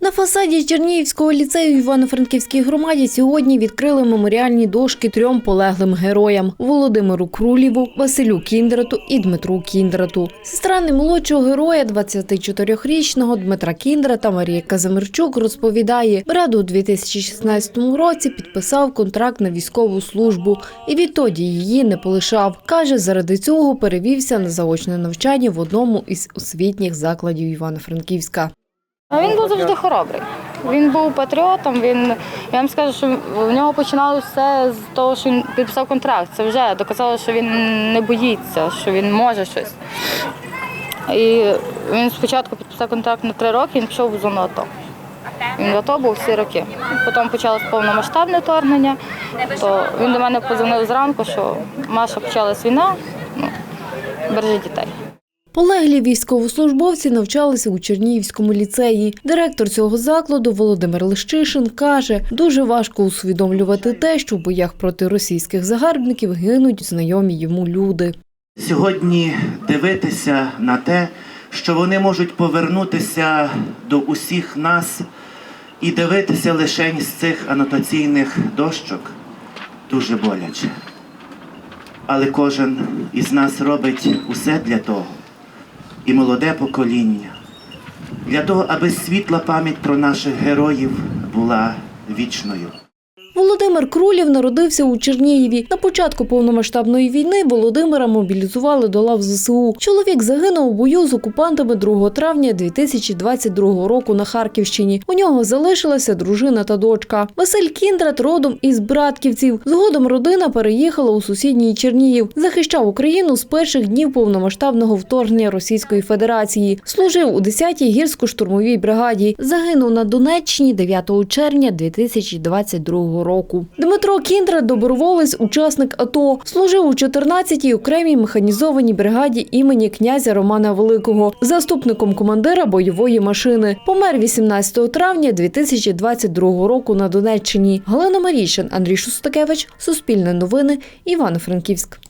На фасаді Чернігівського ліцею в Івано-Франківській громаді сьогодні відкрили меморіальні дошки трьом полеглим героям Володимиру Крулєву, Василю Кіндрату і Дмитру Кіндрату. Сестра немолодшого героя, 24-річного Дмитра Кіндрата Марія Казимирчук розповідає, брат у 2016 році підписав контракт на військову службу і відтоді її не полишав. Каже, заради цього перевівся на заочне навчання в одному із освітніх закладів Івано-Франківська. А Він був завжди хоробрий. Він був патріотом. Він я вам скажу, що в нього починалося все з того, що він підписав контракт. Це вже доказало, що він не боїться, що він може щось. І він спочатку підписав контракт на три роки, він пішов в зону АТО. Він в АТО був всі роки. Потім почалось повномасштабне вторгнення, то він до мене подзвонив зранку, що Маша почалась війна, ну, бережи дітей. Полеглі військовослужбовці навчалися у Чернігівському ліцеї. Директор цього закладу Володимир Лещишин каже, дуже важко усвідомлювати те, що в боях проти російських загарбників гинуть знайомі йому люди. Сьогодні дивитися на те, що вони можуть повернутися до усіх нас і дивитися лише з цих анотаційних дощок дуже боляче. Але кожен із нас робить усе для того, і молоде покоління, для того, аби світла пам'ять про наших героїв була вічною. Володимир Крулєв народився у Чернігові. На початку повномасштабної війни Володимира мобілізували до лав ЗСУ. Чоловік загинув у бою з окупантами 2 травня 2022 року на Харківщині. У нього залишилася дружина та дочка. Василь Кіндрат родом із Братківців. Згодом родина переїхала у сусідній Чернігів. Захищав Україну з перших днів повномасштабного вторгнення Російської Федерації. Служив у 10-й гірсько-штурмовій бригаді. Загинув на Донеччині 9 червня 2022 року. Дмитро Кіндра доброволець, учасник АТО, служив у 14-й окремій механізованій бригаді імені князя Романа Великого, заступником командира бойової машини. Помер 18 травня 2022 року на Донеччині. Галина Марійшин, Андрій Шустакевич, Суспільне новини, Івано-Франківськ.